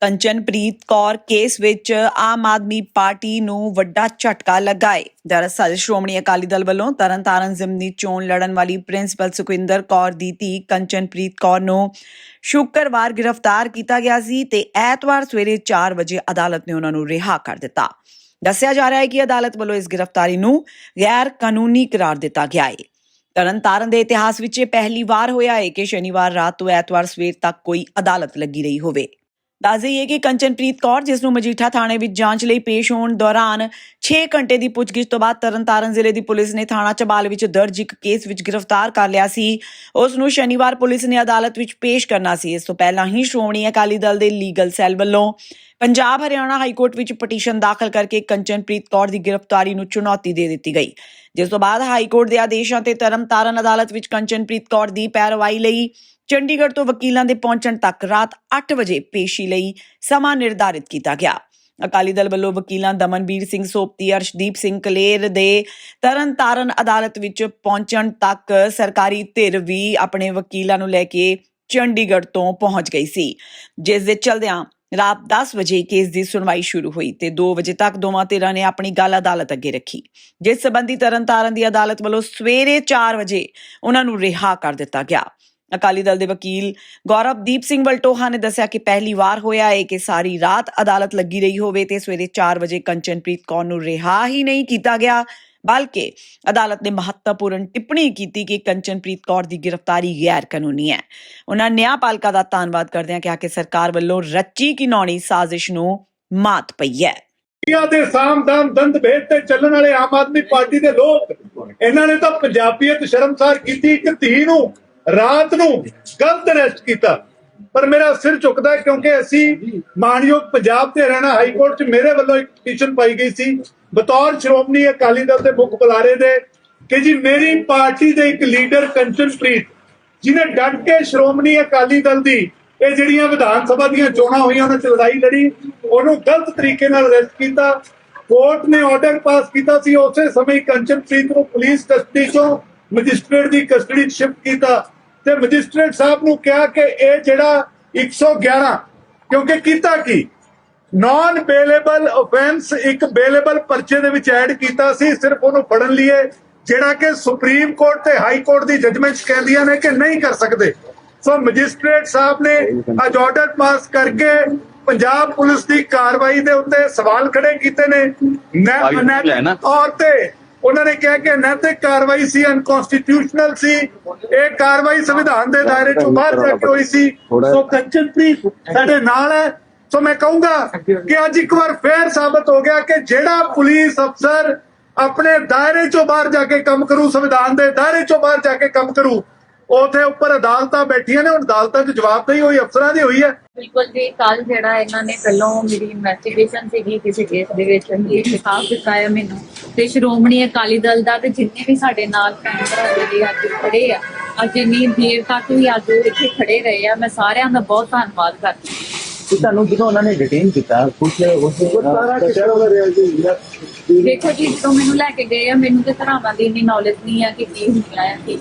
Kanchanpreet Kaur case ਵਿੱਚ Aam Aadmi party ਨੂੰ ਵੱਡਾ ਝਟਕਾ ਲੱਗਾ ਹੈ ਦਰਅਸਲ ਸ਼੍ਰੋਮਣੀ ਅਕਾਲੀ ਦਲ ਵੱਲੋਂ ਤਰਨਤਾਰਨ ਜ਼ਿਮਨੀ ਚੋਣ ਲੜਨ ਵਾਲੀ ਪ੍ਰਿੰਸੀਪਲ ਸੁਖਵਿੰਦਰ ਕੌਰ ਦੀ ਧੀ ਕੰਚਨਪ੍ਰੀਤ ਕੌਰ ਨੂੰ ਸ਼ੁੱਕਰਵਾਰ ਗ੍ਰਿਫਤਾਰ ਕੀਤਾ ਗਿਆ ਸੀ ਤੇ ਐਤਵਾਰ ਸਵੇਰੇ 4 ਵਜੇ ਅਦਾਲਤ ਨੇ ਉਹਨਾਂ ਨੂੰ ਰਿਹਾ ਕਰ ਦਿੱਤਾ। ਦੱਸਿਆ ਜਾ ਰਿਹਾ ਹੈ ਕਿ ਅਦਾਲਤ ਵੱਲੋਂ ਇਸ ਗ੍ਰਿਫਤਾਰੀ ਨੂੰ ਗੈਰ ਕਾਨੂੰਨੀ ਕਰਾਰ ਦਿੱਤਾ ਗਿਆ ਹੈ। ਤਰਨਤਾਰਨ ਦੇ ਇਤਿਹਾਸ ਵਿੱਚ ਇਹ ਪਹਿਲੀ ਵਾਰ ਹੋਇਆ ਹੈ ਕਿ ਸ਼ਨੀਵਾਰ ਰਾਤ ਤੋਂ ਐਤਵਾਰ ਸਵੇਰ ਤੱਕ ਕੋਈ ਅਦਾਲਤ ਲੱਗੀ ਰਹੀ ਹੋਵੇ। ਦੱਸ ਦਈਏ ਕਿ ਕੰਚਨਪ੍ਰੀਤ ਕੌਰ, ਜਿਸ ਨੂੰ ਮਜੀਠਾ ਥਾਣੇ ਵਿੱਚ ਜਾਂਚ ਲਈ ਪੇਸ਼ ਹੋਣ ਦੌਰਾਨ 6 ਘੰਟੇ ਦੀ ਪੁੱਛਗਿੱਛ ਤੋਂ ਬਾਅਦ ਤਰਨਤਾਰਨ ਜ਼ਿਲ੍ਹੇ ਦੀ ਪੁਲਿਸ ਨੇ ਥਾਣਾ ਚਬਾਲ ਵਿੱਚ ਦਰਜ ਇੱਕ ਕੇਸ ਵਿੱਚ ਗ੍ਰਿਫਤਾਰ ਕਰ ਲਿਆ ਸੀ। ਉਸ ਨੂੰ ਸ਼ਨੀਵਾਰ ਪੁਲਿਸ ਨੇ ਅਦਾਲਤ ਵਿੱਚ ਪੇਸ਼ ਕਰਨਾ ਸੀ। ਇਸ ਤੋਂ ਪਹਿਲਾਂ ਹੀ ਸ਼੍ਰੋਮਣੀ ਅਕਾਲੀ ਦਲ ਦੇ ਲੀਗਲ ਸੈੱਲ ਵੱਲੋਂ ਪੰਜਾਬ ਹਰਿਆਣਾ ਹਾਈ ਕੋਰਟ ਵਿੱਚ ਪਟੀਸ਼ਨ ਦਾਖਲ ਕਰਕੇ ਕੰਚਨਪ੍ਰੀਤ ਕੌਰ ਦੀ ਗ੍ਰਿਫਤਾਰੀ ਨੂੰ ਚੁਣੌਤੀ ਦੇ ਦਿੱਤੀ ਗਈ। ਜਿਸ ਤੋਂ ਬਾਅਦ ਹਾਈ ਕੋਰਟ ਦੇ ਆਦੇਸ਼ਾਂ ਤੇ ਤਰਨਤਾਰਨ ਅਦਾਲਤ ਵਿੱਚ ਕੰਚਨਪ੍ਰੀਤ ਕੌਰ ਦੀ ਪੈਰਵਾਈ ਲਈ ਚੰਡੀਗੜ੍ਹ ਤੋਂ ਵਕੀਲਾਂ ਦੇ ਪਹੁੰਚਣ ਤੱਕ ਰਾਤ 8 ਵਜੇ ਪੇਸ਼ੀ ਲਈ ਸਮਾਂ ਨਿਰਧਾਰਿਤ ਕੀਤਾ ਗਿਆ। ਅਕਾਲੀ ਦਲ ਵੱਲੋਂ ਵਕੀਲਾਂ ਦਮਨਬੀਰ ਸਿੰਘ ਸੋਪਤੀ, ਅਰਸ਼ਦੀਪ ਸਿੰਘ ਕਲੇਰ ਦੇ ਤਰਨਤਾਰਨ ਅਦਾਲਤ ਵਿੱਚ ਪਹੁੰਚਣ ਤੱਕ ਸਰਕਾਰੀ ਧਿਰ ਵੀ ਆਪਣੇ ਵਕੀਲਾਂ ਨੂੰ ਲੈ ਕੇ ਚੰਡੀਗੜ੍ਹ ਤੋਂ ਪਹੁੰਚ ਗਈ ਸੀ। ਜਿਸ ਦੇ ਚਲਦਿਆਂ ਰਾਤ 10 ਵਜੇ ਕੇਸ ਦੀ ਸੁਣਵਾਈ ਸ਼ੁਰੂ ਹੋਈ ਤੇ 2 ਵਜੇ ਤੱਕ ਦੋਵਾਂ ਧਿਰਾਂ ਨੇ ਆਪਣੀ ਗੱਲ ਅਦਾਲਤ ਅੱਗੇ ਰੱਖੀ। ਜਿਸ ਸਬੰਧੀ ਤਰਨਤਾਰਨ ਦੀ ਅਦਾਲਤ ਵੱਲੋਂ ਸਵੇਰੇ 4 ਵਜੇ ਉਹਨਾਂ ਨੂੰ ਰਿਹਾ ਕਰ ਦਿੱਤਾ ਗਿਆ। ਅਕਾਲੀ ਦਲ ਦੇ ਵਕੀਲ ਗੌਰਵਦੀਪ ਸਿੰਘ ਵਲਟੋਹਾ ਨੇ ਦੱਸਿਆ ਕਿ ਪਹਿਲੀ ਵਾਰ ਹੋਇਆ ਹੈ ਕਿ ਸਾਰੀ ਰਾਤ ਅਦਾਲਤ ਲੱਗੀ ਰਹੀ ਹੋਵੇ ਤੇ ਸਵੇਰੇ 4 ਵਜੇ ਕੰਚਨਪ੍ਰੀਤ ਕੌਰ ਨੂੰ ਰਿਹਾ ਹੀ ਨਹੀਂ ਕੀਤਾ ਗਿਆ। ਬਲਕਿ ਅਦਾਲਤ ਨੇ ਮਹੱਤਵਪੂਰਨ ਟਿੱਪਣੀ ਕੀਤੀ ਕਿ ਕੰਚਨਪ੍ਰੀਤ ਕੌਰ ਦੀ ਗ੍ਰਿਫਤਾਰੀ ਗੈਰ ਕਾਨੂੰਨੀ ਹੈ। ਉਹਨਾਂ ਨਿਆਂਪਾਲਿਕਾ ਦਾ ਧੰਨਵਾਦ ਕਰਦਿਆਂ ਕਿਹਾ ਕਿ ਸਰਕਾਰ ਵੱਲੋਂ ਰੱਚੀ ਕਿਨੌਣੀ ਸਾਜ਼ਿਸ਼ ਨੂੰ ਮਾਤ ਪਈ ਹੈ। ਇੰਡੀਆ ਦੇ ਸਾਮਦਾਮ ਦੰਦ ਭੇਦ ਤੇ ਚੱਲਣ ਵਾਲੇ ਆਮ ਆਦਮੀ ਪਾਰਟੀ ਦੇ ਲੋਕ, ਇਹਨਾਂ ਨੇ ਤਾਂ ਪੰਜਾਬੀਅਤ ਸ਼ਰਮਸਾਰ ਕੀਤੀ, ਇੱਕ ਧੀ ਨੂੰ, ਰਾਤ ਨੂੰ ਗਲਤ ਅਰੈਸਟ ਕੀਤਾ। ਪਰ ਮੇਰਾ ਸਿਰ ਝੁਕਦਾ ਹੈ ਕਿਉਂਕਿ ਅਸੀਂ ਮਾਨਯੋਗ ਪੰਜਾਬ ਤੇ ਹਰਿਆਣਾ ਹਾਈ ਕੋਰਟ 'ਚ ਮੇਰੇ ਵੱਲੋਂ ਇੱਕ ਪਟੀਸ਼ਨ ਪਾਈ ਗਈ ਸੀ। ਬਤੌਰ ਸ਼੍ਰੋਮਣੀ ਅਕਾਲੀ ਦਲ ਦੇ ਮੁੱਖ ਬੁਲਾਰੇ ਦੇ ਕਿ ਜੀ ਮੇਰੀ ਪਾਰਟੀ ਦੇ ਇੱਕ ਲੀਡਰ ਕੰਚਨਪ੍ਰੀਤ ਜਿਨੇ ਡਟ ਕੇ ਸ਼੍ਰੋਮਣੀ ਅਕਾਲੀ ਦਲ ਦੀ ਇਹ ਜਿਹੜੀਆਂ ਵਿਧਾਨ ਸਭਾ ਦੀਆਂ ਚੋਣਾਂ ਹੋਈਆਂ ਉਹਨਾਂ 'ਚ ਲੜਾਈ ਲੜੀ ਉਹਨੂੰ ਗਲਤ ਤਰੀਕੇ ਨਾਲ ਅਰੈਸਟ ਕੀਤਾ। ਕੋਰਟ ਨੇ ਆਰਡਰ ਪਾਸ ਕੀਤਾ ਸੀ। ਉਸੇ ਸਮੇਂ ਕੰਚਨਪ੍ਰੀਤ ਨੂੰ ਪੁਲਿਸ ਕਸਟਡੀ 'ਚੋਂ ਮੈਜਿਸਟ੍ਰੇਟ ਦੀ ਕਸਟਡੀ 'ਚ ਸ਼ਿਫਟ ਕੀਤਾ। ਤੇ ਮੈਜਿਸਟ੍ਰੇਟ ਸਾਹਿਬ ਨੂੰ ਕਿਹਾ ਕਿ ਇਹ ਜਿਹੜਾ 111 ਕਿਉਂਕਿ ਕੀਤਾ ਕੀ? ਨਾਨ ਬੇਲੇਬਲ ਆਫੈਂਸ ਇੱਕ ਬੇਲੇਬਲ ਪਰਚੇ ਦੇ ਵਿੱਚ ਐਡ ਕੀਤਾ ਸੀ ਸਿਰਫ ਉਹਨੂੰ ਫੜਨ ਲਈ ਜਿਹੜਾ ਕਿ ਸੁਪਰੀਮ ਕੋਰਟ ਤੇ ਹਾਈ ਕੋਰਟ ਦੀ ਜਜਮੈਂਟਸ ਕਹਿੰਦੀਆਂ ਨੇ ਕਿ ਨਹੀਂ ਕਰ ਸਕਦੇ। ਸੋ ਮੈਜਿਸਟ੍ਰੇਟ ਸਾਹਿਬ ਨੇ ਅੱਜ ਆਰਡਰ ਪਾਸ ਕਰਕੇ ਪੰਜਾਬ ਪੁਲਿਸ ਦੀ ਕਾਰਵਾਈ ਦੇ ਉੱਤੇ ਸਵਾਲ ਖੜੇ ਕੀਤੇ ਨੇ। ਤੌਰ ਤੇ ਉਹਨਾਂ ਨੇ ਕਿਹਾ ਕਿ ਨੈਤਿਕ ਕਾਰਵਾਈ ਸੀ ਅਨਕਨਸਟੀਟਿਊਸ਼ਨਲ ਸੀ। ਇਹ ਕਾਰਵਾਈ ਸੰਵਿਧਾਨ ਦੇ ਦਾਇਰੇ ਚੋਂ ਬਾਹਰ ਜਾ ਕੇ ਹੋਈ ਸੀ। ਸੋ ਕੰਚਨਪ੍ਰੀਤ ਸਾਡੇ ਨਾਲ ਹੈ। ਸੋ ਮੈਂ ਕਹੂੰਗਾ ਕਿ ਅੱਜ ਇੱਕ ਵਾਰ ਫੇਰ ਸਾਬਤ ਹੋ ਗਿਆ ਕਿ ਜਿਹੜਾ ਪੁਲਿਸ ਅਫਸਰ ਆਪਣੇ ਦਾਇਰੇ ਚੋਂ ਬਾਹਰ ਜਾ ਕੇ ਕੰਮ ਕਰੂ ਸੰਵਿਧਾਨ ਦੇ ਦਾਇਰੇ ਚੋਂ ਬਾਹਰ ਜਾ ਕੇ ਕੰਮ ਕਰੂ ਉਥੇ ਉੱਪਰ ਅਦਾਲਤਾਂ ਬੈਠੀਆਂ ਨੇ। ਹੁਣ ਅਦਾਲਤਾਂ 'ਚ ਜਵਾਬਦੇਹੀ ਹੋਈ ਅਫਸਰਾਂ ਦੀ ਹੋਈ ਹੈ। ਬਿਲਕੁਲ ਜੀ ਕੱਲ ਜਿਹੜਾ ਇਹਨਾਂ ਨੇ ਪਹਿਲੋਂ ਮੇਰੀ ਇਨਵੈਸਟੀਗੇਸ਼ਨ ਸੀਗੀ ਕਿਸੇ ਕੇਸ ਦੇ ਵਿੱਚ ਇਹ ਇਨਸਾਫ ਦਿੱਤਾ ਹੈ ਮੈਨੂੰ। ਤੇ ਸ਼੍ਰੋਮਣੀ ਅਕਾਲੀ ਦਲ ਦਾ ਤੇ ਜਿੰਨੇ ਵੀ ਸਾਡੇ ਨਾਲ ਭੈਣ ਭਰਾ ਜਿਹੜੇ ਅੱਜ ਖੜੇ ਆ ਅੱਜ ਇੰਨੀ ਦੇਰ ਤੱਕ ਵੀ ਅੱਜ ਉਹ ਇੱਥੇ ਖੜੇ ਰਹੇ ਆ ਮੈਂ ਸਾਰਿਆਂ ਦਾ ਬਹੁਤ ਧੰਨਵਾਦ ਕਰਦੀ ਕਿ ਤੁਹਾਨੂੰ ਜਦੋਂ ਉਹਨਾਂ ਨੇ ਡਿਟੇਨ ਕੀਤਾ ਕੁਝ ਉਸ ਦੇਖੋ ਜੀ ਜਦੋਂ ਮੈਨੂੰ ਲੈ ਕੇ ਗਏ ਆ ਮੈਨੂੰ ਤੇ ਧਰਾਵਾਂ ਦੀ ਇੰਨੀ ਨੌਲੇਜ ਨਹੀਂ ਆ ਕਿ ਕੀ ਹੁੰਦੀਆਂ ਆ ਕੀ